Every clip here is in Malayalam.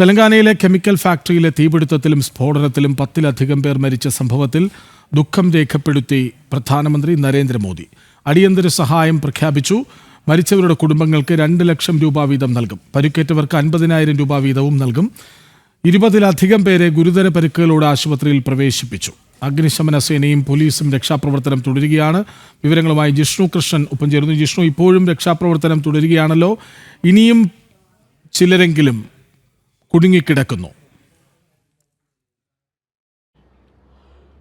തെലങ്കാനയിലെ കെമിക്കൽ ഫാക്ടറിയിലെ തീപിടുത്തത്തിലും സ്ഫോടനത്തിലും പത്തിലധികം പേർ മരിച്ച സംഭവത്തിൽ ദുഃഖം രേഖപ്പെടുത്തി പ്രധാനമന്ത്രി നരേന്ദ്രമോദി. അടിയന്തര സഹായം പ്രഖ്യാപിച്ചു. മരിച്ചവരുടെ കുടുംബങ്ങൾക്ക് രണ്ട് ലക്ഷം രൂപ വീതം നൽകും. പരിക്കേറ്റവർക്ക് അൻപതിനായിരം രൂപ വീതവും നൽകും. ഇരുപതിലധികം പേരെ ഗുരുതര പരിക്കുകളോടെ ആശുപത്രിയിൽ പ്രവേശിപ്പിച്ചു. അഗ്നിശമന സേനയും പോലീസും രക്ഷാപ്രവർത്തനം തുടരുകയാണ്. വിവരങ്ങളുമായി ജിഷ്ണു കൃഷ്ണൻ ഒപ്പം ചേർന്നു ജിഷ്ണു ഇപ്പോഴും രക്ഷാപ്രവർത്തനം തുടരുകയാണല്ലോ? ഇനിയും ചിലരെങ്കിലും കുടുങ്ങിക്കിടക്കുന്നു.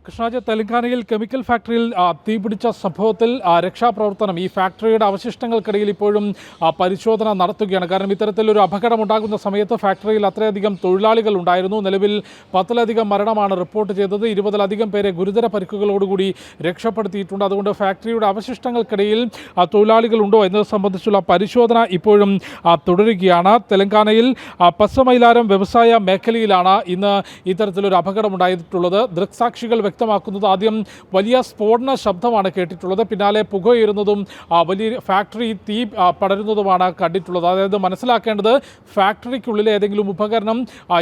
കൃഷ്ണാജ് തെലങ്കാനയിൽ കെമിക്കൽ ഫാക്ടറിയിൽ തീപിടിച്ച സംഭവത്തിൽ രക്ഷാപ്രവർത്തനം ഈ ഫാക്ടറിയുടെ അവശിഷ്ടങ്ങൾക്കിടയിൽ ഇപ്പോഴും പരിശോധന നടത്തുകയാണ്. കാരണം ഇത്തരത്തിലൊരു അപകടം ഉണ്ടാകുന്ന സമയത്ത് ഫാക്ടറിയിൽ അത്രയധികം തൊഴിലാളികൾ ഉണ്ടായിരുന്നു. നിലവിൽ പത്തിലധികം മരണമാണ് റിപ്പോർട്ട് ചെയ്തത്. ഇരുപതിലധികം പേരെ ഗുരുതര പരിക്കുകളോടുകൂടി രക്ഷപ്പെടുത്തിയിട്ടുണ്ട്. അതുകൊണ്ട് ഫാക്ടറിയുടെ അവശിഷ്ടങ്ങൾക്കിടയിൽ തൊഴിലാളികളുണ്ടോ എന്നത് സംബന്ധിച്ചുള്ള പരിശോധന ഇപ്പോഴും തുടരുകയാണ്. തെലങ്കാനയിൽ പസമൈലാരം വ്യവസായ മേഖലയിലാണ് ഇന്ന് ഇത്തരത്തിലൊരു അപകടം ഉണ്ടായിട്ടുള്ളത് ദൃക്സാക്ഷികൾ വ്യക്തമാക്കുന്നത് ആദ്യം വലിയ സ്ഫോടന ശബ്ദമാണ് കേട്ടിട്ടുള്ളത്. പിന്നാലെ പുകയുയരുന്നതും വലിയ ഫാക്ടറി തീ പടരുന്നതുമാണ് കണ്ടിട്ടുള്ളത്. അതായത് മനസ്സിലാക്കേണ്ടത് ഫാക്ടറിക്കുള്ളിലെ ഏതെങ്കിലും ഉപകരണം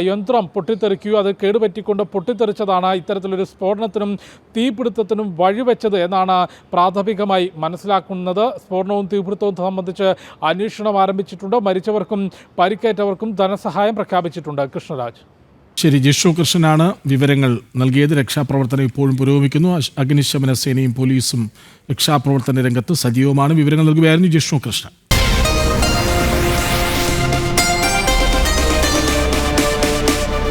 യന്ത്രം പൊട്ടിത്തെറിക്കുകയോ അത് കേടുപറ്റിക്കൊണ്ട് പൊട്ടിത്തെറിച്ചതാണ് ഇത്തരത്തിലൊരു സ്ഫോടനത്തിനും തീപിടുത്തത്തിനും വഴിവെച്ചത് എന്നാണ് പ്രാഥമികമായി മനസ്സിലാക്കുന്നത്. സ്ഫോടനവും തീപിടുത്തവും സംബന്ധിച്ച് അന്വേഷണം ആരംഭിച്ചിട്ടുണ്ട്. മരിച്ചവർക്കും പരിക്കേറ്റവർക്കും ധനസഹായം പ്രഖ്യാപിച്ചിട്ടുണ്ട്. കൃഷ്ണരാജ്. ശരി ജിഷു കൃഷ്ണനാണ് വിവരങ്ങൾ നൽകിയത്. രക്ഷാപ്രവർത്തനം ഇപ്പോഴും പുരോഗമിക്കുന്നു. അഗ്നിശമന സേനയും പോലീസും രക്ഷാപ്രവർത്തന രംഗത്ത് സജീവമാണ് വിവരങ്ങൾ നൽകുകയായിരുന്നു ജിഷ്ണു കൃഷ്ണൻ